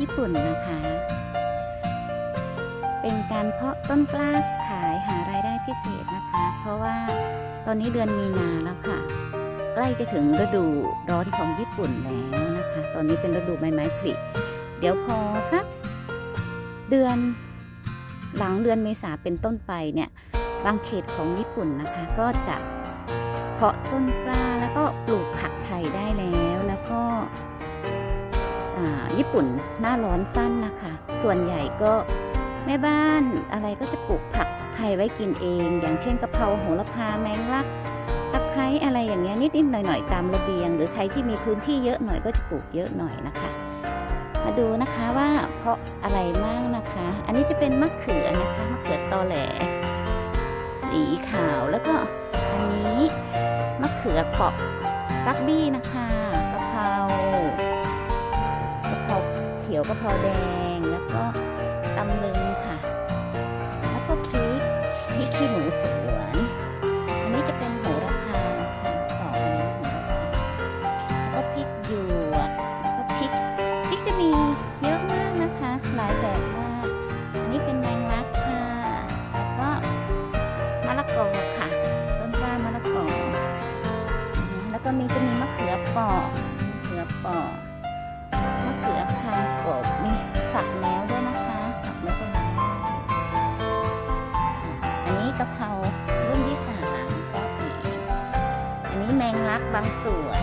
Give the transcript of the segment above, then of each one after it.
ญี่ปุ่นนะคะ เป็นการเพาะต้นกล้าขายหารายได้พิเศษนะคะ เพราะว่าตอนนี้เดือนมีนาแล้วค่ะ ใกล้จะถึงฤดูร้อนของญี่ปุ่นแล้วนะคะ ตอนนี้เป็นฤดูใบไม้ผลิเดี๋ยวพอสักเดือนหลังเดือนเมษาเป็นต้นไปเนี่ยบางเขตของญี่ปุ่นนะคะ ก็จะเพาะต้นกล้าแล้วก็ปลูกผักไทยได้แล้วแล้วก็ ญี่ปุ่นหน้าร้อนสั้นนะคะ ส่วนใหญ่ก็แม่บ้านอะไรก็จะปลูกผักไทยไว้กินเอง อย่างเช่นกะเพราโหระพาแมงลักตะไคร้อะไรอย่างเงี้ยนิดๆหน่อยๆตามระเบียง หรือใครที่มีพื้นที่เยอะหน่อยก็จะปลูกเยอะหน่อยนะคะ มาดูนะคะว่าเพราะอะไรมั่งนะคะ อันนี้จะเป็นมะเขือนะคะมะเขือตอแหล สีขาวแล้วก็อันนี้มะเขือเปาะรักบี้นะคะกะเพรา กะเพราแดงแล้วก็ตำลึงค่ะ แล้วก็พริกพริกขี้หนูสวนอันนี้จะเป็นโหระพานะคะสองอันนี้โหระพาแล้วก็พริกหยวกแล้วก็พริกพริกจะมีเยอะมากนะคะ หลายแบบมากอันนี้เป็นแมงลักค่ะแล้วก็มะละกอค่ะต้นกล้ามะละกอแล้วก็มีจะมีมะเขือเปอกมะเขือเปอกมะเขือคา อันนี้กะเพรารุ่นที่สามก็ปีอันนี้แมงลักบางส่วน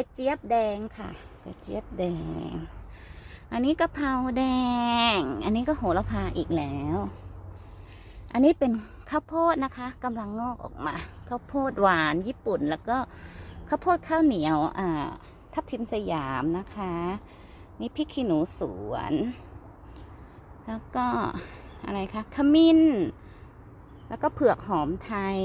กระเจี๊ยบแดงค่ะ กระเจี๊ยบแดง อันนี้กะเพราแดง อันนี้ก็โหระพาอีกแล้ว อันนี้เป็นข้าวโพดนะคะกำลังงอกออกมา ข้าวโพดหวานญี่ปุ่น แล้วก็ข้าวโพดข้าวเหนียวอ่าทับทิมสยามนะคะ นี่พริกขี้หนูสวน แล้วก็อะไรคะขมิ้น แล้วก็เผือกหอมไทย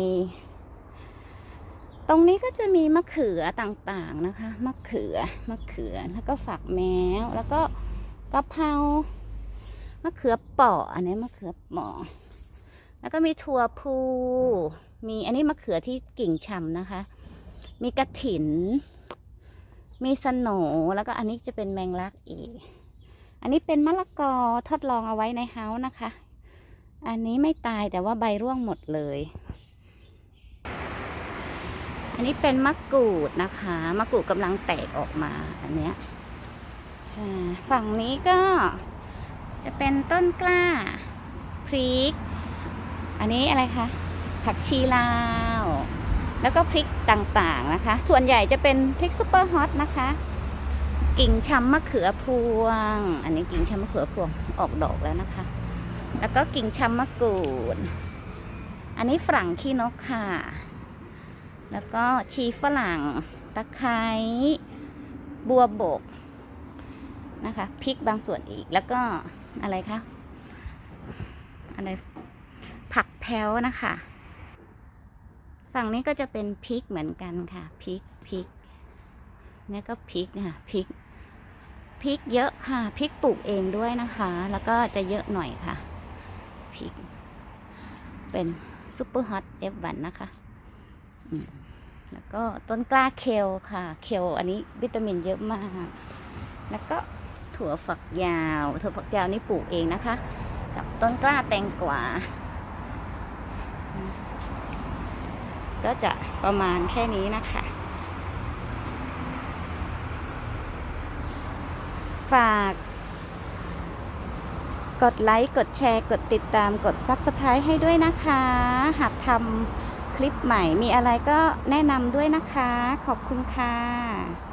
ตรงนี้ก็จะมีมะเขือต่างๆนะคะมะเขือมะเขือแล้วก็ฝักแมวแล้วก็กะเพรามะเขือเปาะอันนี้มะเขือเปาะแล้วก็มีถั่วพูมีอันนี้มะเขือที่กิ่งชำนะคะ มีกระถิน มีสนโหนแล้วก็อันนี้จะเป็นแมงลักอีก อันนี้เป็นมะละกอทดลองเอาไว้ในเฮาส์นะคะ อันนี้ไม่ตายแต่ว่าใบร่วงหมดเลย นนี้เป็นมะกรูดนะคะ มะกรูดกำลังแตกออกมาอันเนี้ยฝั่งนี้ก็จะเป็นต้นกล้าพริก อันนี้อะไรคะ ผักชีลาว แล้วก็พริกต่างๆนะคะ ส่วนใหญ่จะเป็นพริกซุปเปอร์ฮอตนะคะ กิ่งชำมะเขือพวง อันนี้กิ่งชำมะเขือพวงออกดอกแล้วนะคะ แล้วก็กิ่งชำมะกรูด อันนี้ฝรั่งขี้นกค่ะ แล้วก็ชีฝรั่ง ตะไคร้บัวบกนะคะพริกบางส่วนอีกแล้วก็อะไรคะอะไรผักแพ้วนะคะ ฝั่งนี้ก็จะเป็นพริกเหมือนกันค่ะพริกพริกเนี่ยก็พริกค่ะพริกพริกเยอะค่ะพริกปลูกเองด้วยนะคะ แล้วก็จะเยอะหน่อยค่ะพริก เป็นซูเปอร์ฮอตเอฟวันนะคะ อืม แล้วก็ต้นกล้าเคลค่ะ เคลอันนี้วิตามินเยอะมาก แล้วก็ถั่วฝักยาว ถั่วฝักยาวนี่ปลูกเองนะคะ กับต้นกล้าแตงกวา ก็จะประมาณแค่นี้นะคะ ฝากกดไลค์ กดแชร์ กดติดตาม กด Subscribe ให้ด้วยนะคะ หากทำ คลิปใหม่มีอะไรก็แนะนำด้วยนะคะ ขอบคุณค่ะ